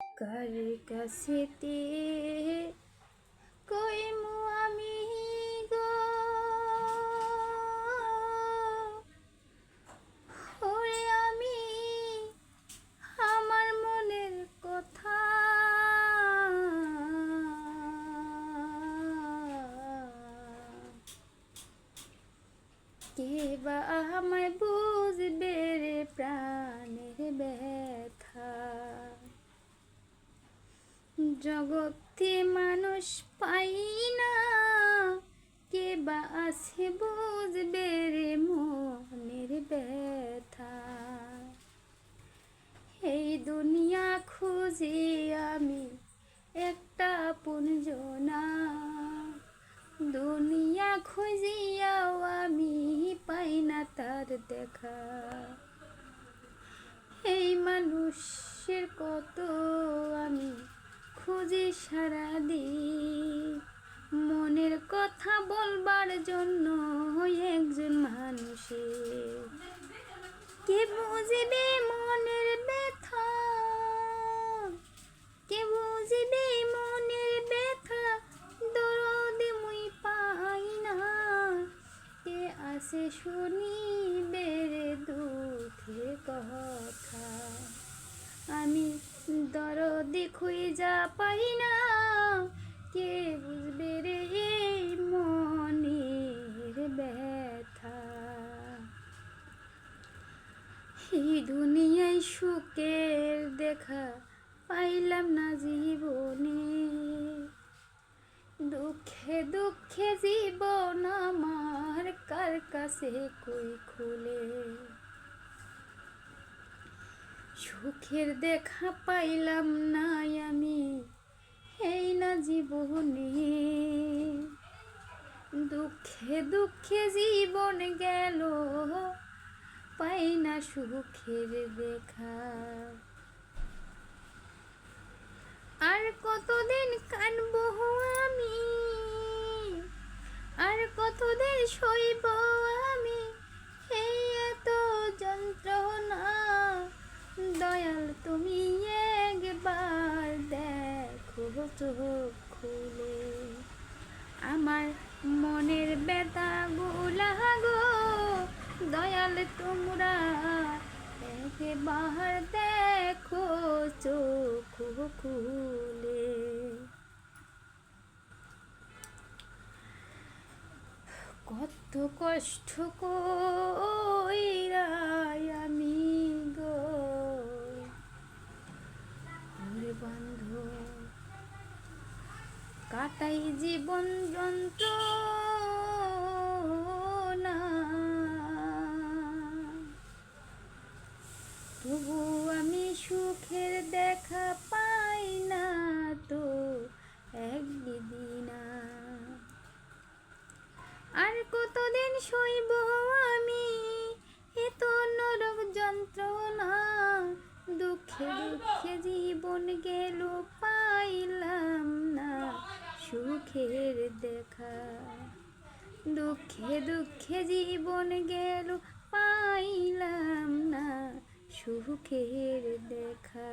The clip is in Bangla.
কার কাছেতে কইমু আমি গো? ওরে আমি, আমার মনের কথা। কে বা আমায় বুঝবে রে প্রাণের ব্যথা? জগতে মানুষ পাই না। কে বা আছে বুঝবে রে মনের ব্যথা। এই দুনিয়া খুঁজি আমি একটা পুঞ্জনা। দুনিয়া খুঁজিয়াও আমি পাই না তার দেখা। এই মানুষের কত আমি খুঁজি সারা দিন মনের কথা বলবার জন্য একজন মানুষের কে বুঝবে মনের ব্যথা? মনের ব্যথা? মুই না। কে আসে শুনিবে রে দুঃখের কথা? আমি দরদি খুঁজা পাই না। কে বুঝবে রে এই মনের ব্যথা? এই দুনিয়ায় সুখের দেখা পাইলাম না জীবনে। দুঃখে দুঃখে জীবন আমার কার কাছে কই খুলে? সুখের দেখা পাইলাম না আমি। এই না জীবনে। দুঃখে দুঃখে জীবন গেল, পাই না সুখের দেখা। আর কতদিন কানব আমি? আর কতদিন সইব আমার মনের ব্যথা গুলা গো। দয়াল তোমরা একে বাহার দেখো চোখ খুলে। কত কষ্ট কইরা কাটাই জীবন যন্ত্র তবু আমি সুখের দেখা সুখের দেখা। দুঃখে দুঃখে জীবন গেল পাইলাম না সুখের দেখা।